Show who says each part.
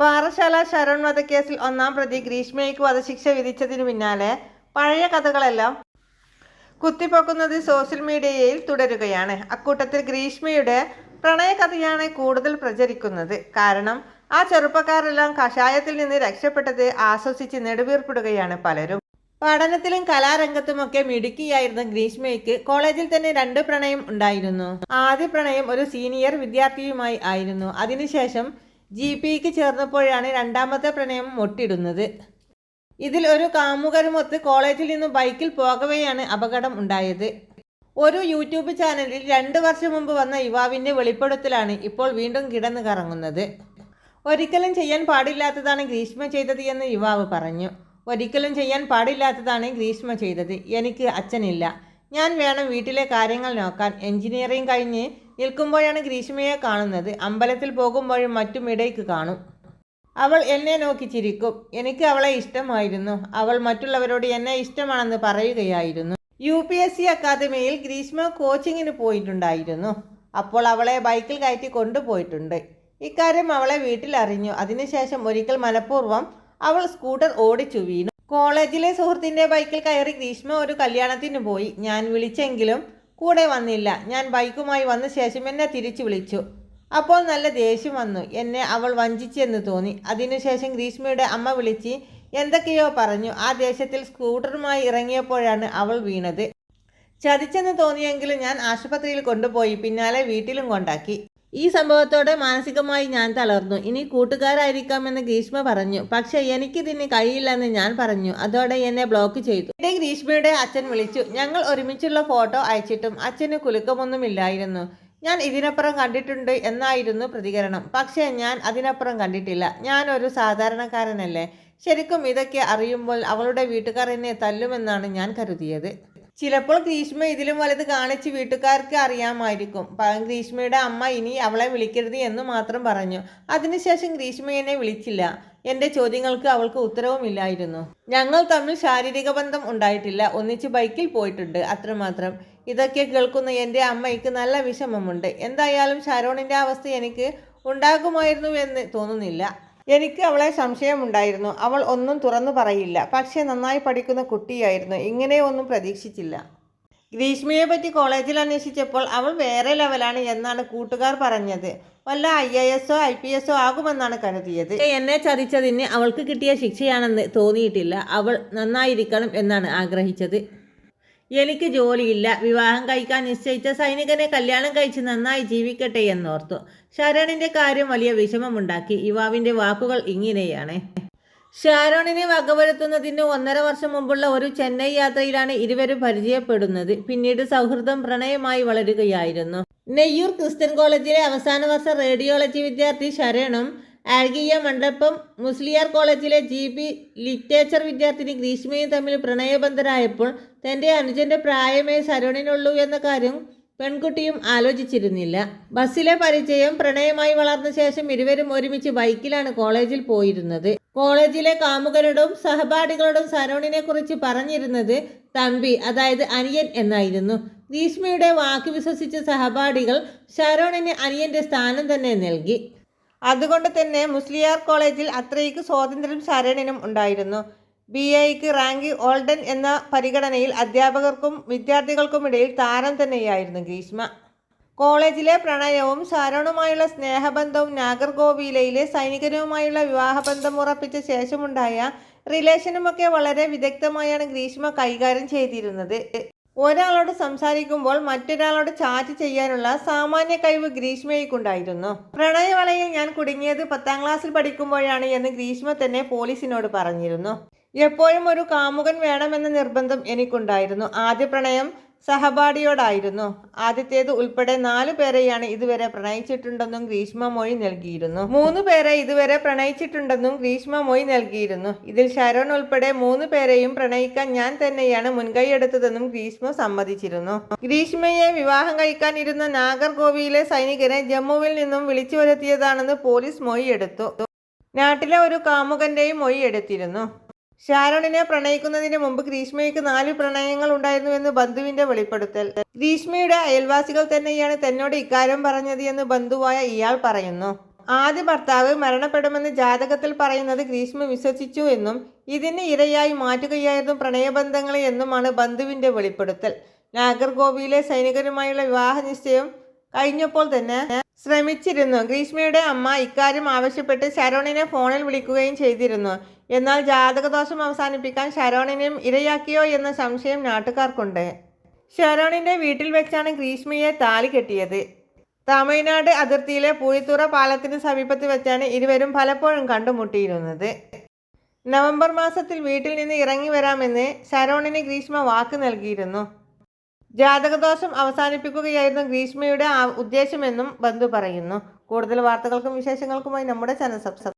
Speaker 1: പാറശാല ശരൺ വധക്കേസിൽ ഒന്നാം പ്രതി ഗ്രീഷ്മയ്ക്ക് വധശിക്ഷ വിധിച്ചതിനു പിന്നാലെ പഴയ കഥകളെല്ലാം കുത്തിപ്പൊക്കുന്നത് സോഷ്യൽ മീഡിയയിൽ തുടരുകയാണ്. അക്കൂട്ടത്തിൽ ഗ്രീഷ്മയുടെ പ്രണയകഥയാണ് കൂടുതൽ പ്രചരിക്കുന്നത്. കാരണം ആ ചെറുപ്പക്കാരെല്ലാം കഷായത്തിൽ നിന്ന് രക്ഷപ്പെട്ടത് ആശ്വസിച്ച് നെടുവീർപ്പിടുകയാണ് പലരും. പഠനത്തിലും കലാരംഗത്തുമൊക്കെ മിടുക്കിയായിരുന്ന ഗ്രീഷ്മയ്ക്ക് കോളേജിൽ തന്നെ രണ്ട് പ്രണയം ഉണ്ടായിരുന്നു. ആദ്യ പ്രണയം ഒരു സീനിയർ വിദ്യാർത്ഥിയുമായി ആയിരുന്നു. അതിനുശേഷം ജി പിക്ക് ചേർന്നപ്പോഴാണ് രണ്ടാമത്തെ പ്രണയം മൊട്ടിടുന്നത്. ഇതിൽ ഒരു കാമുകരുമൊത്ത് കോളേജിൽ നിന്ന് ബൈക്കിൽ പോകവെയാണ് അപകടം ഉണ്ടായത്. ഒരു യൂട്യൂബ് ചാനലിൽ രണ്ട് വർഷം മുമ്പ് വന്ന യുവാവിന്റെ വെളിപ്പെടുത്തലാണ് ഇപ്പോൾ വീണ്ടും കിടന്നു കറങ്ങുന്നത്. ഒരിക്കലും ചെയ്യാൻ പാടില്ലാത്തതാണ് ഗ്രീഷ്മ ചെയ്തത് എന്ന് യുവാവ് പറഞ്ഞു. ഒരിക്കലും ചെയ്യാൻ പാടില്ലാത്തതാണ് ഗ്രീഷ്മ ചെയ്തത്. എനിക്ക് അച്ഛനില്ല. ഞാൻ വേണം വീട്ടിലെ കാര്യങ്ങൾ നോക്കാൻ. എഞ്ചിനീയറിംഗ് കഴിഞ്ഞ് നിൽക്കുമ്പോഴാണ് ഗ്രീഷ്മയെ കാണുന്നത്. അമ്പലത്തിൽ പോകുമ്പോഴും മറ്റും ഇടയ്ക്ക് കാണും. അവൾ എന്നെ നോക്കി ചിരിക്കും. എനിക്ക് അവളെ ഇഷ്ടമായിരുന്നു. അവൾ മറ്റുള്ളവരോട് എന്നെ ഇഷ്ടമാണെന്ന് പറയുകയായിരുന്നു. യു പി എസ് സി അക്കാദമിയിൽ ഗ്രീഷ്മ കോച്ചിങ്ങിന് പോയിട്ടുണ്ടായിരുന്നു. അപ്പോൾ അവളെ ബൈക്കിൽ കയറ്റി കൊണ്ടുപോയിട്ടുണ്ട്. ഇക്കാര്യം അവളെ വീട്ടിൽ അറിഞ്ഞു അതിനുശേഷം ഒരിക്കൽ മനഃപൂർവം അവൾ സ്കൂട്ടർ ഓടിച്ചു വീണു. കോളേജിലെ സുഹൃത്തിന്റെ ബൈക്കിൽ കയറി ഗ്രീഷ്മ ഒരു കല്യാണത്തിന് പോയി. ഞാൻ വിളിച്ചെങ്കിലും കൂടെ വന്നില്ല. ഞാൻ ബൈക്കുമായി വന്ന ശേഷം എന്നെ തിരിച്ചു വിളിച്ചു. അപ്പോൾ നല്ല ദേഷ്യം വന്നു. എന്നെ അവൾ വഞ്ചിച്ചെന്ന് തോന്നി. അതിനുശേഷം ഗ്രീഷ്മയുടെ അമ്മ വിളിച്ച് എന്തൊക്കെയോ പറഞ്ഞു. ആ ദേഷ്യത്തിൽ സ്കൂട്ടറുമായി ഇറങ്ങിയപ്പോഴാണ് അവൾ വീണത്. ചതിച്ചെന്ന് തോന്നിയെങ്കിലും ഞാൻ ആശുപത്രിയിൽ കൊണ്ടുപോയി. പിന്നാലെ വീട്ടിലും കൊണ്ടാക്കി. ഈ സംഭവത്തോടെ മാനസികമായി ഞാൻ തളർന്നു. ഇനി കൂട്ടുകാരായിരിക്കാമെന്ന് ഗ്രീഷ്മ പറഞ്ഞു. പക്ഷെ എനിക്കിതിന് കഴിയില്ലെന്ന് ഞാൻ പറഞ്ഞു. അതോടെ എന്നെ ബ്ലോക്ക് ചെയ്തു. എന്റെ ഗ്രീഷ്മയുടെ അച്ഛൻ വിളിച്ചു. ഞങ്ങൾ ഒരുമിച്ചുള്ള ഫോട്ടോ അയച്ചിട്ടും അച്ഛന് കുലുക്കമൊന്നുമില്ലായിരുന്നു. ഞാൻ ഇതിനപ്പുറം കണ്ടിട്ടുണ്ട് എന്നായിരുന്നു പ്രതികരണം. പക്ഷേ ഞാൻ അതിനപ്പുറം കണ്ടിട്ടില്ല. ഞാൻ ഒരു സാധാരണക്കാരനല്ലേ? ശരിക്കും ഇതൊക്കെ അറിയുമ്പോൾ അവളുടെ വീട്ടുകാർ എന്നെ തല്ലുമെന്നാണ് ഞാൻ കരുതിയത്. ചിലപ്പോൾ ഗ്രീഷ്മ ഇതിലും വലുത് കാണിച്ച് വീട്ടുകാർക്ക് അറിയാമായിരിക്കും. ഗ്രീഷ്മയുടെ അമ്മ ഇനി അവളെ വിളിക്കരുത് എന്ന് മാത്രം പറഞ്ഞു. അതിനുശേഷം ഗ്രീഷ്മ എന്നെ വിളിച്ചില്ല. എന്റെ ചോദ്യങ്ങൾക്ക് അവൾക്ക് ഉത്തരവുമില്ലായിരുന്നു ഞങ്ങൾ തമ്മിൽ ശാരീരിക ബന്ധം ഉണ്ടായിട്ടില്ല. ഒന്നിച്ച് ബൈക്കിൽ പോയിട്ടുണ്ട് അത്രമാത്രം. ഇതൊക്കെ കേൾക്കുന്ന എന്റെ അമ്മയ്ക്ക് നല്ല വിഷമമുണ്ട്. എന്തായാലും ഷാരോണിന്റെ അവസ്ഥ എനിക്ക് ഉണ്ടാകുമായിരുന്നു എന്ന് തോന്നുന്നില്ല. എനിക്ക് അവളെ സംശയമുണ്ടായിരുന്നു. അവൾ ഒന്നും തുറന്നു പറയില്ല. പക്ഷേ നന്നായി പഠിക്കുന്ന കുട്ടിയായിരുന്നു. ഇങ്ങനെയൊന്നും പ്രതീക്ഷിച്ചില്ല. ഗ്രീഷ്മയെ പറ്റി കോളേജിൽ അന്വേഷിച്ചപ്പോൾ അവൾ വേറെ ലെവലാണ് എന്നാണ് കൂട്ടുകാർ പറഞ്ഞത്. വല്ല ഐ എ എസോ ഐ പി എസോ ആകുമെന്നാണ് കരുതിയത്. എന്നെ ചതിച്ചതിന് അവൾക്ക് കിട്ടിയ ശിക്ഷയാണെന്ന് തോന്നിയിട്ടില്ല. അവൾ നന്നായിരിക്കണം എന്നാണ് ആഗ്രഹിച്ചത്. എനിക്ക് ജോലിയില്ല. വിവാഹം കഴിക്കാൻ നിശ്ചയിച്ച സൈനികനെ കല്യാണം കഴിച്ച് നന്നായി ജീവിക്കട്ടെ എന്നോർത്തു. ശരണിന്റെ കാര്യം വലിയ വിഷമമുണ്ടാക്കി. യുവാവിന്റെ വാക്കുകൾ ഇങ്ങനെയാണ്. ഷാരോണിനെ വകവരുത്തുന്നതിന് ഒന്നര വർഷം മുമ്പുള്ള ഒരു ചെന്നൈ യാത്രയിലാണ് ഇരുവരും പരിചയപ്പെടുന്നത്. പിന്നീട് സൗഹൃദം പ്രണയമായി വളരുകയായിരുന്നു. നെയ്യൂർ ക്രിസ്ത്യൻ കോളേജിലെ അവസാന വർഷ റേഡിയോളജി വിദ്യാർത്ഥി ശരണും ആൽഗിയ മണ്ഡപം മുസ്ലിയാർ കോളേജിലെ ജി ബി ലിറ്ററേച്ചർ വിദ്യാർത്ഥിനി ഗ്രീഷ്മയും തമ്മിൽ പ്രണയബന്ധരായപ്പോൾ തന്റെ അനുജന്റെ പ്രായമേ സരുണിനുള്ളൂ എന്ന കാര്യം പെൺകുട്ടിയും ആലോചിച്ചിരുന്നില്ല. ബസ്സിലെ പരിചയം പ്രണയമായി വളർന്ന ശേഷം ഇരുവരും ഒരുമിച്ച് ബൈക്കിലാണ് കോളേജിൽ പോയിരുന്നത്. കോളേജിലെ കാമുകരോടും സഹപാഠികളോടും സരോണിനെ കുറിച്ച് പറഞ്ഞിരുന്നത് തമ്പി അതായത് അനിയൻ എന്നായിരുന്നു. ഭീഷ്മയുടെ വാക്ക് വിശ്വസിച്ച സഹപാഠികൾ ശരോണിന് അനിയന്റെ സ്ഥാനം തന്നെ നൽകി. അതുകൊണ്ട് തന്നെ മുസ്ലിയാർ കോളേജിൽ അത്രയ്ക്ക് സ്വാതന്ത്ര്യം ശരണിനും ഉണ്ടായിരുന്നു. ബി ഐക്ക് റാങ്ക് ഓൾഡൻ എന്ന പരിഗണനയിൽ അധ്യാപകർക്കും വിദ്യാർത്ഥികൾക്കുമിടയിൽ താരം തന്നെയായിരുന്നു ഗ്രീഷ്മ. കോളേജിലെ പ്രണയവും ശരണുമായുള്ള സ്നേഹബന്ധവും നാഗർകോവിലയിലെ സൈനികനുമായുള്ള വിവാഹബന്ധം ഉറപ്പിച്ച ശേഷമുണ്ടായ റിലേഷനുമൊക്കെ വളരെ വിദഗ്ധമായാണ് ഗ്രീഷ്മ കൈകാര്യം ചെയ്തിരുന്നത്. ഒരാളോട് സംസാരിക്കുമ്പോൾ മറ്റൊരാളോട് ചാറ്റ് ചെയ്യാനുള്ള സാമാന്യ കഴിവ് ഗ്രീഷ്മയ്ക്കുണ്ടായിരുന്നു. പ്രണയവളയിൽ ഞാൻ കുടുങ്ങിയത് പത്താം ക്ലാസ്സിൽ പഠിക്കുമ്പോഴാണ് എന്ന് ഗ്രീഷ്മ തന്നെ പോലീസിനോട് പറഞ്ഞിരുന്നു. എപ്പോഴും ഒരു കാമുകൻ വേണമെന്ന നിർബന്ധം എനിക്കുണ്ടായിരുന്നു. ആദ്യ പ്രണയം സഹപാഠിയോടായിരുന്നു. ആദ്യത്തേത് ഉൾപ്പെടെ നാലു പേരെയാണ് ഇതുവരെ പ്രണയിച്ചിട്ടുണ്ടെന്നും ഗ്രീഷ്മ മൊഴി നൽകിയിരുന്നു. മൂന്ന് പേരെ ഇതുവരെ പ്രണയിച്ചിട്ടുണ്ടെന്നും ഗ്രീഷ്മ മൊഴി നൽകിയിരുന്നു. ഇതിൽ ശരൺ ഉൾപ്പെടെ മൂന്ന് പേരെയും പ്രണയിക്കാൻ ഞാൻ തന്നെയാണ് മുൻകൈയെടുത്തതെന്നും ഗ്രീഷ്മ സമ്മതിച്ചിരുന്നു. ഗ്രീഷ്മയെ വിവാഹം കഴിക്കാൻ ഇരുന്ന നാഗർകോവിലെ സൈനികനെ ജമ്മുവിൽ നിന്നും വിളിച്ചു വരുത്തിയതാണെന്ന് പോലീസ് മൊഴിയെടുത്തു നാട്ടിലെ ഒരു കാമുകന്റെയും മൊഴിയെടുത്തിരുന്നു ഷാരോണിനെ പ്രണയിക്കുന്നതിന് മുമ്പ് ഗ്രീഷ്മയ്ക്ക് നാല് പ്രണയങ്ങൾ ഉണ്ടായിരുന്നുവെന്ന് ബന്ധുവിന്റെ വെളിപ്പെടുത്തൽ. ഗ്രീഷ്മയുടെ അയൽവാസികൾ തന്നെയാണ് തന്നോട് ഇക്കാര്യം പറഞ്ഞത് എന്ന് ബന്ധുവായ ഇയാൾ പറയുന്നു. ആദ്യ ഭർത്താവ് മരണപ്പെടുമെന്ന് ജാതകത്തിൽ പറയുന്നത് ഗ്രീഷ്മ വിശ്വസിച്ചു എന്നും ഇതിന് ഇരയായി മാറ്റുകയായിരുന്നു പ്രണയബന്ധങ്ങളെ എന്നുമാണ് ബന്ധുവിന്റെ വെളിപ്പെടുത്തൽ. നാഗർകോവിലെ സൈനികരുമായുള്ള വിവാഹ നിശ്ചയം കഴിഞ്ഞപ്പോൾ തന്നെ ശ്രമിച്ചിരുന്നു. ഗ്രീഷ്മയുടെ അമ്മ ഇക്കാര്യം ആവശ്യപ്പെട്ട് ശരവണിനെ ഫോണിൽ വിളിക്കുകയും ചെയ്തിരുന്നു. എന്നാൽ ജാതകദോഷം അവസാനിപ്പിക്കാൻ ശരവണിനെയും ഇരയാക്കിയോ എന്ന സംശയം നാട്ടുകാർക്കുണ്ട്. ശരോണിന്റെ വീട്ടിൽ വെച്ചാണ് ഗ്രീഷ്മയെ താലി കെട്ടിയത്. തമിഴ്നാട് അതിർത്തിയിലെ പൂഴിത്തുറ പാലത്തിന് സമീപത്ത് വെച്ചാണ് ഇരുവരും പലപ്പോഴും കണ്ടുമുട്ടിയിരുന്നത്. നവംബർ മാസത്തിൽ വീട്ടിൽ നിന്ന് ഇറങ്ങി വരാമെന്ന് ശരവണിന് ഗ്രീഷ്മ വാക്ക് നൽകിയിരുന്നു. ജാതകദോഷം അവസാനിപ്പിക്കുകയായിരുന്നു ഗ്രീഷ്മയുടെ ഉദ്ദേശമെന്നും ബന്ധു പറയുന്നു. കൂടുതൽ വാർത്തകൾക്കും വിശേഷങ്ങൾക്കുമായി നമ്മുടെ ചാനൽ സബ്സ്ക്രൈബ്